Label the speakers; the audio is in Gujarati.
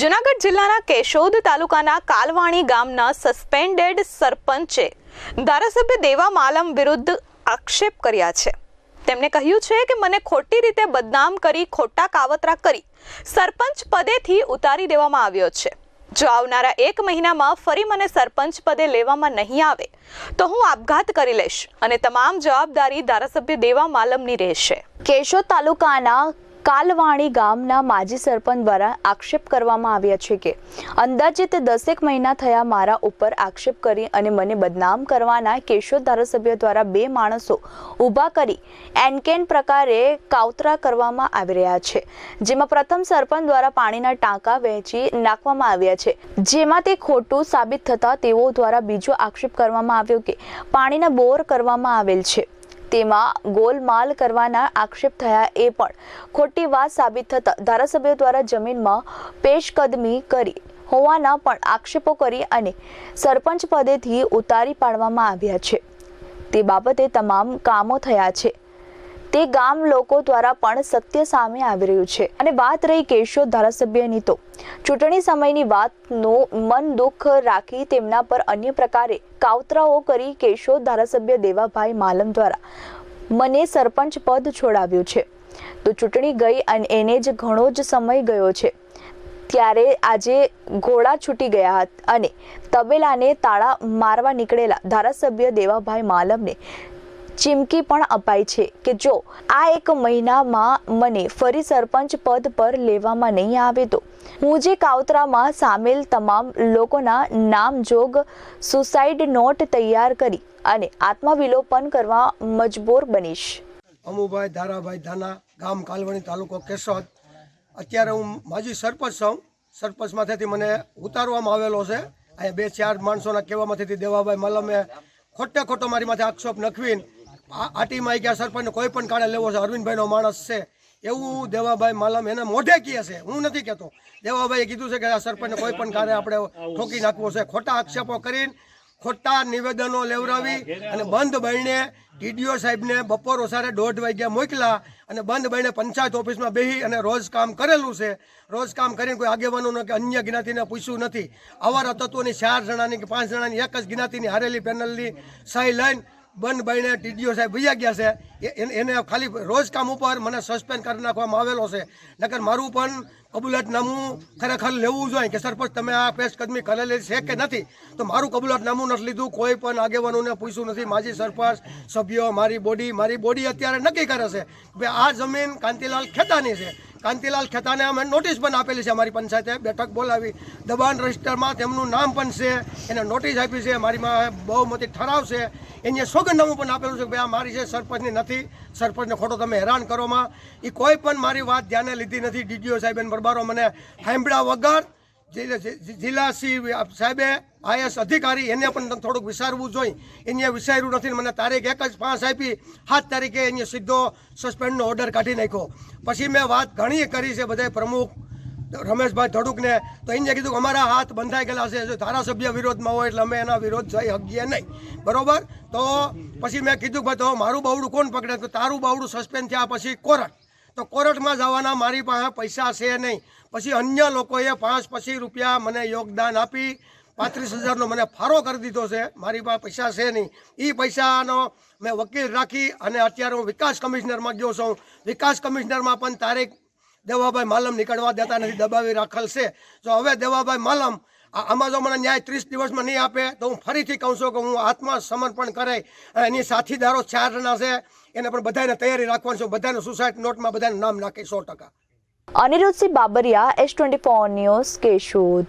Speaker 1: જુનાગઢ જિલ્લાના કેશોદ તાલુકાના કાલવાણી ગામના સસ્પેન્ડેડ સરપંચે ધારાસભ્ય દેવા માલમ વિરુદ્ધ આક્ષેપ કર્યા છે. તેમણે કહ્યું છે કે મને ખોટી રીતે બદનામ કરી, ખોટા કાવતરા કરી સરપંચ પદેથી ઉતારી દેવામાં આવ્યો છે. જો આવનારા એક મહિનામાં ફરી મને સરપંચ પદે લેવામાં નહીં આવે, તો હું આપઘાત કરી લઈશ અને તમામ જવાબદારી ધારાસભ્ય દેવા માલમની રહેશે.
Speaker 2: કેશોદ તાલુકાના કાલવાણી ગામના માજી સરપંચ દ્વારા આક્ષેપ કરવામાં આવ્યા છે કે અંદાજિત દસેક મહિના થયા મારા ઉપર આક્ષેપ કરી અને મને બદનામ કરવાના કેશોદ ધારાસભ્ય દ્વારા બે માણસો ઊભા કરી એનકેન પ્રકારે કાવતરા કરવામાં આવી રહ્યા છે, જેમાં પ્રથમ સરપંચ દ્વારા પાણીના ટાંકા વહેંચી નાખવામાં આવ્યા છે, જેમાં તે ખોટું સાબિત થતા તેઓ દ્વારા બીજો આક્ષેપ કરવામાં આવ્યો કે પાણીના બોર કરવામાં આવેલ છે. તેમાં ગોલમાલ કરવાના આક્ષેપ થયા એ પણ ખોટી વાત સાબિત થતા ધારાસભ્યો દ્વારા જમીનમાં પેશકદમી કરી હોવાના પણ આક્ષેપો કરી અને સરપંચ પદેથી ઉતારી પાડવામાં આવ્યા છે. તે બાબતે તમામ કામો થયા છે. તે ગામ લોકો દ્વારા પણ સત્ય સામે આવી રહ્યું છે. અને વાત રહી કેશોદ ધારાસભ્યની તો. ચૂંટણી સમયની વાતનું મન દુઃખ રાખી તેમના પર અન્ય પ્રકારે કાવતરાઓ કરી કેશોદ ધારાસભ્ય દેવાભાઈ માલમ દ્વારા મને સરપંચ પદ છોડાવ્યું છે. તો ચૂંટણી ગઈ અને એને જ ઘણો જ સમય ગયો છે. ત્યારે આજે ઘોડા છૂટી ગયા હતા અને તબેલાને તાળા મારવા નીકળેલા ધારાસભ્ય દેવાભાઈ માલમને ચીમકી પણ અપાઈ છે કે જો આ એક મહિનામાં મને ફરી સરપંચ પદ પર લેવામાં નહીં આવે તો? હું જે કાવતરામાં સામેલ તમામ લોકોના નામ જોગ સુસાઇડ નોટ તૈયાર કરી અને આત્મવિલોપન કરવા મજબૂર બનીશ.
Speaker 3: અમુભાઈ, ધારાભાઈ, ધાના, ગામ કાલવણી તાલુકો કેશોદ. અત્યારે હું માજી સરપંચ છું. સરપંચમાંથી મને ઉતારવામાં આવેલો છે. અહીંયા બે ચાર માણસોના કહેવામાંથી દેવાભાઈ મલમે ખોટે ખોટો મારી માથે આક્ષેપ નખવીને આટીમાં ગયા સરપંચને કોઈ પણ કાળે લેવો છે. અરવિંદભાઈનો માણસ છે. એવું દેવાભાઈ માલમ એને મોઢે કહે છે. હું નથી કહેતો. દેવાભાઈએ કીધું છે કે આ સરપંચને કોઈ પણ કાળે આપણે ઠોકી નાખવો છે. ખોટા આક્ષેપો કરીને ખોટા નિવેદનો લેવડાવી અને બંધ બહીને ટીડીઓ સાહેબને બપોર ઓસારે દોઢ વાગ્યા મોકલા અને બંધ બહીને પંચાયત ઓફિસમાં બેહી અને રોજ કામ કરેલું છે. રોજ કામ કરીને કોઈ આગેવાનોને કે અન્ય જ્ઞાતિને પૂછ્યું નથી. આવારા તત્વોની ચાર જણાની કે પાંચ જણાની એક જ જ્ઞાતિની હારેલી પેનલની સહી લઈને બંધ બહીને ટીડીઓ સાહેબ ભૈયા ગયા છે. એને- ખાલી રોજ કામ ઉપર મને સસ્પેન્ડ કરી નાખવામાં આવેલો છે. નકર મારું પણ કબૂલાતનામું ખરેખર લેવું જોઈએ કે સરપંચ તમે આ પેશકદમી કરેલી છે કે નથી? તો મારું કબૂલાતનામું નથી લીધું. કોઈ પણ આગેવાનોને પૂછ્યું નથી. માજી સરપંચ, સભ્યો, મારી બોડી મારી બોડી અત્યારે નક્કી કરે છે કે આ જમીન કાંતિલાલ ખેતાની છે. કાંતિલાલ ખેતાને અમે નોટિસ પણ આપેલી છે અમારી પંચાયતે. બેઠક બોલાવી. દબાણ રજિસ્ટરમાં તેમનું નામ પણ છે. એને નોટિસ આપી છે. મારીમાં બહુમતી ઠરાવ છે એને સોગંદનામું પણ આપેલું છે કે ભાઈ આ મારી છે, સરપંચની નથી. સરપંચને ખોટો તમે હેરાન કરોમાં એ કોઈ પણ મારી વાત ધ્યાને લીધી નથી. ડીડીઓ સાહેબે બરબારો મને સાંભળ્યા વગર. જિલ્લા- સાહેબે આઈએસ અધિકારી એને પણ થોડુંક વિચારવું જોઈએ. એને વિચાર્યું નથી મને તારીખ એક જ પાંચ આપી. સાત તારીખે એને સીધો સસ્પેન્ડનો ઓર્ડર કાઢી નાખ્યો. પછી મેં વાત ઘણી કરી છે બધા પ્રમુખ, રમેશભાઈ ધડુકને. તો એને કીધું કે અમારા હાથ બંધાઈ ગયેલા છે. ધારાસભ્ય વિરોધમાં હોય એટલે અમે એના વિરોધ જઈ શકીએ નહીં. બરોબર? તો પછી મેં કીધું ભાઈ તો મારું બાવડું કોણ પકડે? તો તારું બાવડું સસ્પેન્ડ થયા પછી કોર્ટ. તો કોર્ટમાં જવાના મારી પાસે પૈસા છે નહીં. પછી અન્ય લોકોએ પાંચ પછી રૂપિયા મને યોગદાન આપી. પાંત્રીસ હજારનો મને ફાળો કરી દીધો છે. મારી પાસે પૈસા છે નહીં. એ પૈસાનો મેં વકીલ રાખી અને અત્યારે હું વિકાસ કમિશનરમાં ગયો છું. વિકાસ કમિશનરમાં પણ તારીખ દેવાભાઈ માલમ નીકળવા દેતા નથી, દબાવી રાખેલ છે. તો હવે દેવાભાઈ માલમ આમાં જો મને ન્યાય ત્રીસ દિવસમાં નહીં આપે, તો હું ફરીથી કહું છું કે હું આત્મસમર્પણ અને એની સાથીદારો ચાર જણા છે. એને પણ બધાને તૈયારી રાખવાની છું. બધાને સુસાઇડ નોટમાં બધાનું નામ નાખી સો ટકા.
Speaker 2: Anirudhsinh Babariya S twenty four news Keshod.